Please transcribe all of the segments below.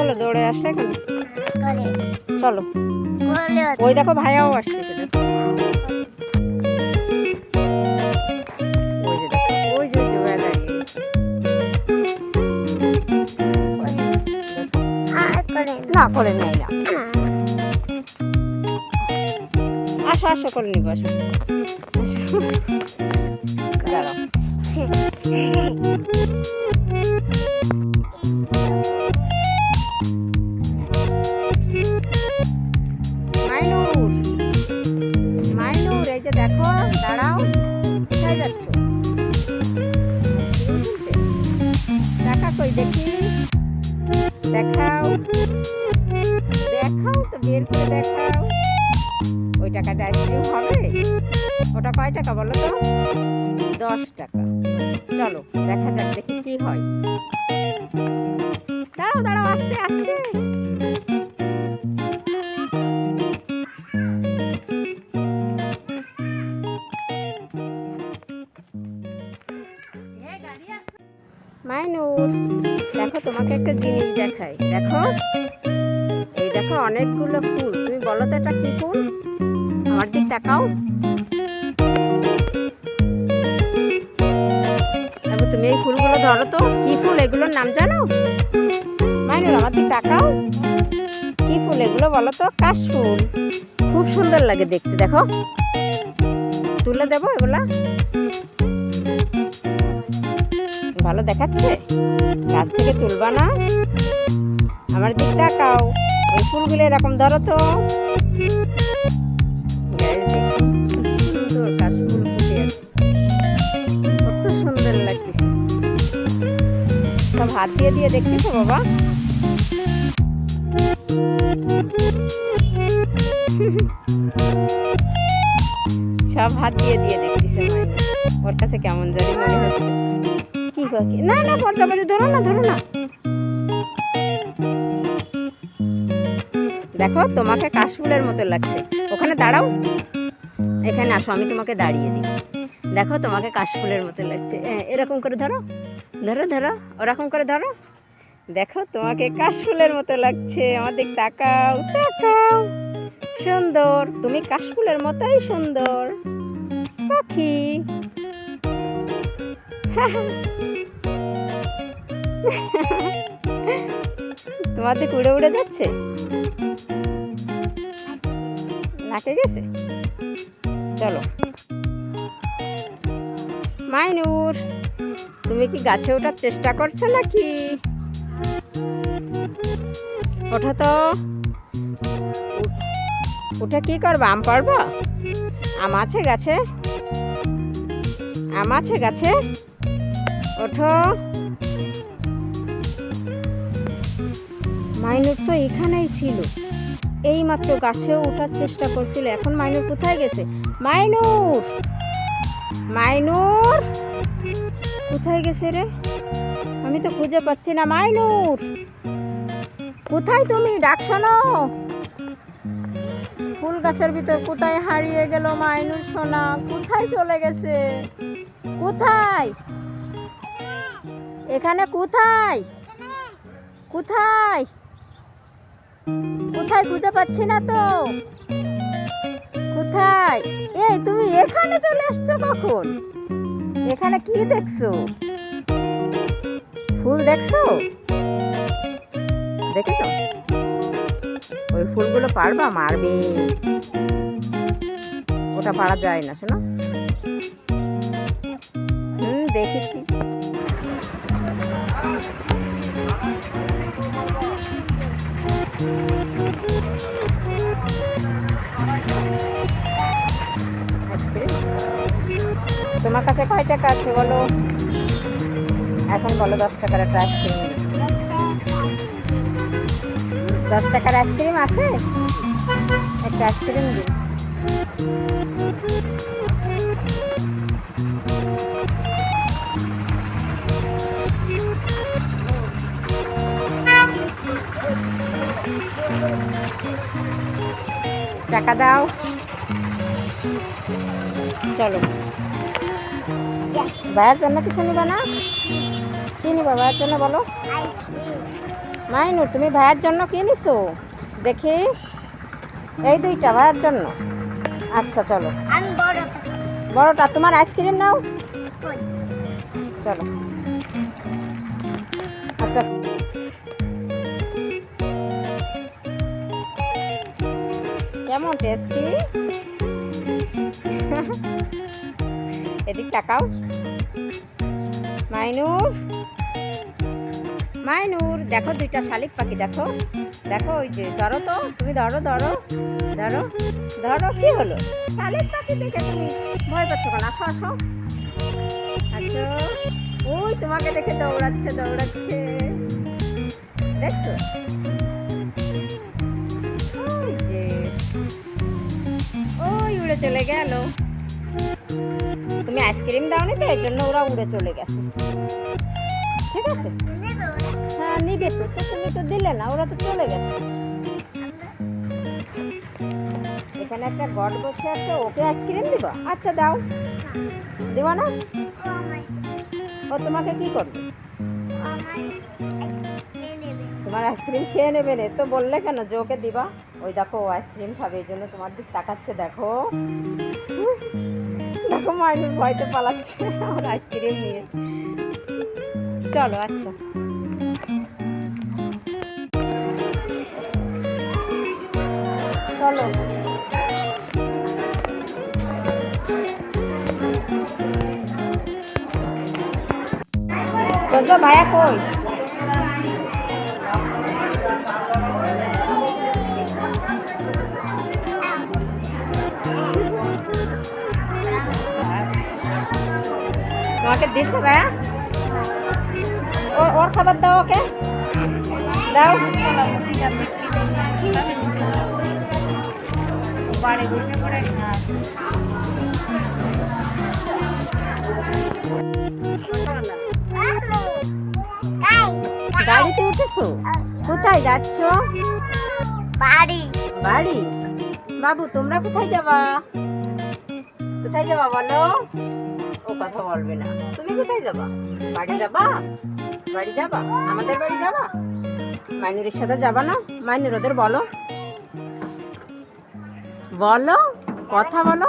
হলো দৌড়ে আসলে করে চলো। ওই দেখো ভাইয়াও করে না করে নেই, না। আসো আসো, করে নিবো আসো। দাঁড়াও। মাইনুর দেখো, দাঁড়াও, কোথায় যাচ্ছ? দেখা কই দেখি? দেখাও। দেখাও তো, বের করে দেখাও। ওই টাকাতে আইসক্রিম হবে, ওটা কয় টাকা বলো তো? দশ টাকা। চলো, দেখা যাক, দেখি কি হয়। দাঁড়াও দাঁড়াও, আস্তে আস্তে। দেখাই দেখো, এই দেখো অনেকগুলো ফুল। তুমি বলো তো এটা কি ফুল? আমার দিক তাকাও। তুমি এই ফুলগুলো ধরো তো। কি ফুল? এগুলোর নাম জানো? মাইনুর আমার দিক তাকাও। কি ফুল এগুলো বলো তো? কাশ ফুল। খুব সুন্দর লাগে দেখতে, দেখো। তুলে দেবো এগুলা? ভালো দেখাচ্ছে? গাছ থেকে তুলবা না? আমার দিক তাকাও। ওই ফুলগুলো এরকম ধরো তো। কত সুন্দর লাগতেছে। সব হাত দিয়ে দিয়ে দেখতেছো বাবা? সব হাত দিয়ে দিয়ে দেখতেছে ওর কাছে কেমন জানি মনে হচ্ছে। কি না না পর্যাপাতি ধরো না ধরো না। দেখো, তোমাকে কাশফুলের মতো লাগছে। ওখানে দাঁড়াও। এখানে আসো, আমি তোমাকে দাঁড়িয়ে দিই। দেখো, তোমাকে কাশফুলের মতো লাগছে। এরকম করে ধরো। ধরো ধরো, ওরকম করে ধরো। দেখো, তোমাকে কাশফুলের মতো লাগছে। আমাদের তাকাও তাকাও। সুন্দর, তুমি কাশফুলের মতোই সুন্দর। পাখি। তোমার দিকে উড়ে উড়ে যাচ্ছে? নাকে গেছে? চলো। মাইনুর, তুমি কি গাছে ওঠার চেষ্টা করছ নাকি? ওঠা তো। উঠে কি করবা? আম পারবা আম আছে গাছে? আম আছে গাছে? ওঠো। মাইনুর তো এখানেই ছিল। এই মাত্র গাছে ওঠার চেষ্টা করছিল। এখন মাইনুর কোথায় গেছে? মাইনুর! মাইনুর! কোথায় গেছে রে? আমি তো খুঁজে পাচ্ছি না, মাইনুর! কোথায় তুমি? ডাক শোনো! ফুল গাছের ভিতর কোথায় হারিয়ে গেল মাইনুর সোনা? কোথায় চলে গেছে? কোথায়? এখানে কোথায়? কোথায়? কোথায় খুঁজে পাচ্ছি না তো? কোথায়? এই, তুমি এখানে চলে আসছো কখন? এখানে কি দেখছ? ফুল দেখছ? দেখেছ? ওই ফুলগুলো পারবা মারবে। ওটা পারা যায় না, শোনো। হুম, দেখেছি। তোমার কাছে কয় টাকা আছে বলো? এখন বলো দশ টাকার একটা আইসক্রিম দশ টাকার আইসক্রিম আছে? একটা আইসক্রিম দিন। টাকা দাও। চলো। ভাইয়ের জন্য কিছু নিবা না? কি নিবা ভাইয়ের জন্য বলো? মাইনুর তুমি ভাইয়ের জন্য কি নিছো? দেখি। এই দুইটা ভাইয়ের জন্য। আচ্ছা চলো। বড়টা। তোমার আইসক্রিম নাও। চলো। কেমন টেস্টি এদিক তাকাও। মাইনুর। মাইনুর, দেখো দুইটা শালিক পাখি, দেখো। দেখো ওই যে, ধরো তো, তুমি ধরো ধরো ধরো ধরো, কি হলো? শালিক পাখি দেখে তুমি ভয় পাচ্ছ কেন? আসো আসো। আসো। ওই তোমাকে দেখে দৌড়াচ্ছে দৌড়াচ্ছে। দেখছ? উড়ে চলে গেল। তুমি আইসক্রিম দাওনি তো এই জন্য ওরা উড়ে চলে গেছে। ঠিক আছে? হ্যাঁ নিবে তো তুমি তো দিলে না, ওরা তো চলে গেছে। এখানে একটা গড বসে আছে, ওকে আইসক্রিম দিব? আচ্ছা দাও। দিব না? ও, তোমাকে কি করবে? তোমার আইসক্রিম খেয়ে নেবে তো বললে কেন যে ওকে দিবা? ওই দেখো আইসক্রিম খাবে, এই জন্য তোমার দিক তাকাচ্ছে, দেখো। দেখো মাইনুর ভয়তে পালাচ্ছে, আমার আইসক্রিম নিয়ে। চলো আচ্ছা। চলো। ভাইয়া কই? তোমাকে দিচ্ছে ভাইয়া। ওর ওর খাবার দাও ওকে। দাও। বাড়ি বসে পড়ে গাড়িতে উঠেছো? কোথায় যাচ্ছ? বাড়ি। বাড়ি? বাবু তোমরা কোথায় যাবা? কোথায় যাবা বলো? ও কথা বলবে না। তুমি কোথায় যাবা? বাড়ি যাবা? বাড়ি যাবা? আমাদের বাড়ি যাবা? মাইনুরের সাথে যাবা না? মাইনুর, ওদের বলো। বলো, কথা বলো।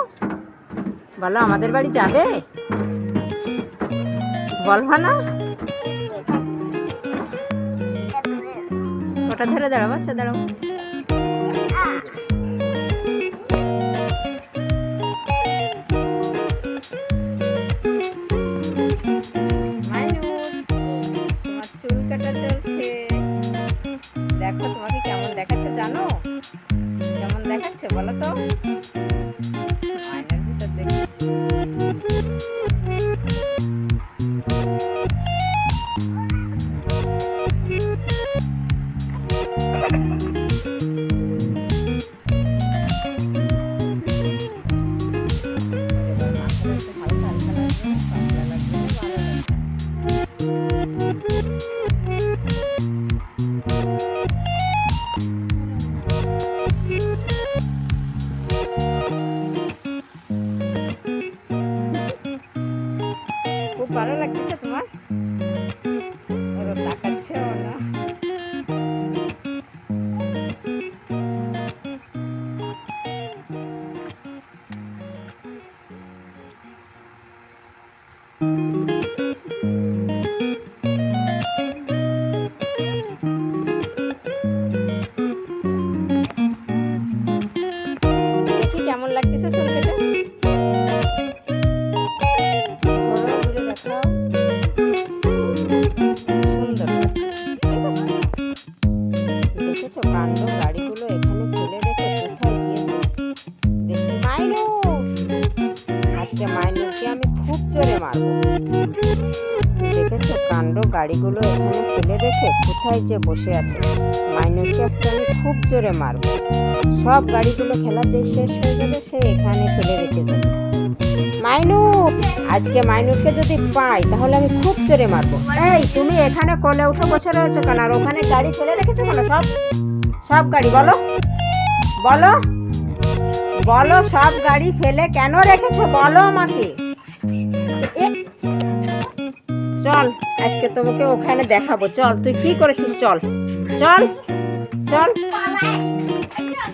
বলো, আমাদের বাড়ি যাবে? বলবা না? ওটা ধরে দাঁড়াবো আচ্ছা দাঁড়াও। ফেলে রেখে কোথায় যে বসে আছে মাইনুরকে আজকে আমি খুব জোরে মারবো। সব গাড়িগুলো খেলা যে শেষ হয়ে যাবে সে এখানে ফেলে রেখে যাবে। মাইনুর আজকে মাইনুরকে যদি পাই, তাহলে আমি খুব জোরে মারবো। এই, তুমি এখানে কলে উঠে বসে রয়েছো কেন? আর ওখানে গাড়ি ফেলে রেখেছো কেন? সব সব গাড়ি, বলো। বলো। বলো, সব গাড়ি ফেলে কেন রেখেছো? বলো আমাকে। চল। আজকে তোমাকে ওখানে দেখাবো। চল, তুই কি করেছিস? চল। চল চল।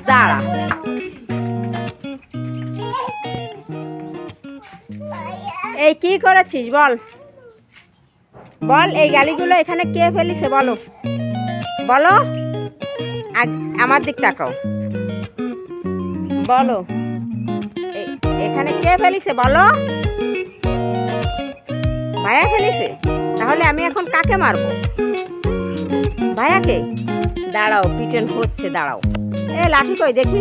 দাঁড়া। এই, কি করেছিস? বল। বল, এই গালিগুলো এখানে কে ফেলিছে বলো। বলো। আমার দিক তাকাও। বলো। এখানে কে ফেলিছে বলো? ভাইয়া ফেলিছে? তাহলে আমি এখন কাকে মারবো? ভাইয়াকে? দাঁড়াও পিটন হচ্ছে, দাঁড়াও। এ, লাঠি কই দেখি?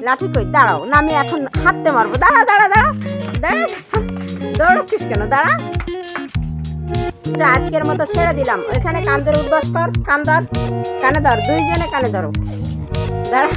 লাঠি কই? দাঁড়াও, না, আমি এখন হাততে মারবো। দাঁড়া দাঁড়া দাঁড়া দাঁড়া। দৌড়াচ্ছিস কেন? দাঁড়া। আজকের মতো ছেড়ে দিলাম। ওইখানে কান ধরে উঠবাস কর কান কানে ধর, দুইজনে কানে ধরো। দাঁড়া।